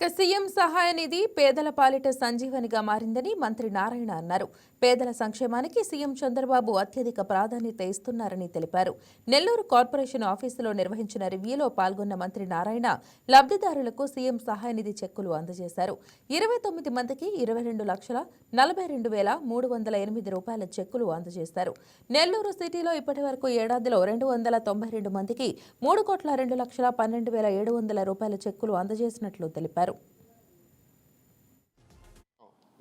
ఇక సీఎం సహాయ నిధి పేదల పాలిట సంజీవనిగా మారిందని మంత్రి నారాయణ అన్నారు. పేదల సంక్షేమానికి సీఎం చంద్రబాబు అత్యధిక ప్రాధాన్యత ఇస్తున్నారని తెలిపారు. నెల్లూరు కార్పొరేషన్ ఆఫీసులో నిర్వహించిన రివ్యూలో పాల్గొన్న మంత్రి నారాయణ లబ్ధిదారులకు సీఎం సహాయ నిధి చెక్కులు అందజేశారు. ఇరవై తొమ్మిది మందికి ఇరవై రెండు లక్షల నలభై రెండు వేల మూడు వందల ఎనిమిది రూపాయల చెక్కులు అందజేశారు. నెల్లూరు సిటీలో ఇప్పటి వరకు ఏడాదిలో రెండు వందల తొంభై రెండు మందికి మూడు కోట్ల రెండు లక్షల పన్నెండు వేల ఏడు వందల రూపాయల చెక్కులు అందజేసినట్లు తెలిపారు.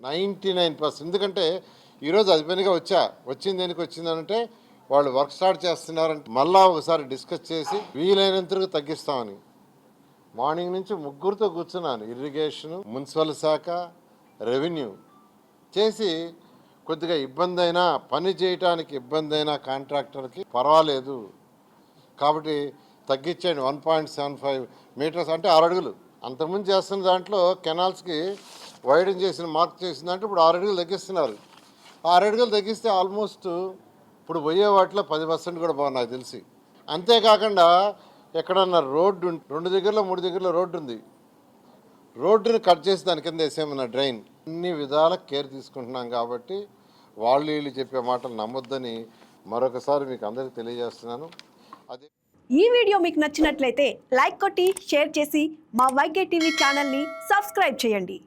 Ninety nine percent. ఎందుకంటే ఈరోజు అధిపతిగా వచ్చా వచ్చింది దేనికి వచ్చిందనంటే వాళ్ళు వర్క్ స్టార్ట్ చేస్తున్నారంటే. మళ్ళా ఒకసారి డిస్కస్ చేసి వీలైనంతకు తగ్గిస్తామని. మార్నింగ్ నుంచి ముగ్గురితో కూర్చున్నాను. ఇరిగేషన్ మున్సిపల్ శాఖ రెవెన్యూ చేసి కొద్దిగా ఇబ్బంది అయినా పని చేయటానికి ఇబ్బంది అయినా కాంట్రాక్టర్కి పర్వాలేదు. కాబట్టి తగ్గించండి one point seven five metres అంటే ఆరు అడుగులు. అంతకుముందు చేస్తున్న దాంట్లో కెనాల్స్కి వైడన్ చేసిన మార్క్ చేసిన అంటే ఇప్పుడు ఆరు అడుగులు తగ్గిస్తున్నారు. ఆరు అడుగులు తగ్గిస్తే ఆల్మోస్ట్ ఇప్పుడు పోయే వాటిలో పది పర్సెంట్ కూడా బాగుంది నాకు తెలిసి. అంతేకాకుండా ఎక్కడన్నా రోడ్డు రెండు దగ్గరలో మూడు దగ్గరలో రోడ్డు ఉంది. రోడ్డుని కట్ చేసి దాని కింద వేసేమన్నా డ్రైన్. అన్ని విధాల కేర్ తీసుకుంటున్నాం కాబట్టి వాళ్ళు వీళ్ళు చెప్పే మాటలు నమ్మొద్దని మరొకసారి మీకు అందరికీ తెలియజేస్తున్నాను. అదే ఈ వీడియో మీకు నచ్చినట్లయితే లైక్ కొట్టి షేర్ చేసి మా వైకే టీవీ ఛానల్ని సబ్స్క్రైబ్ చేయండి.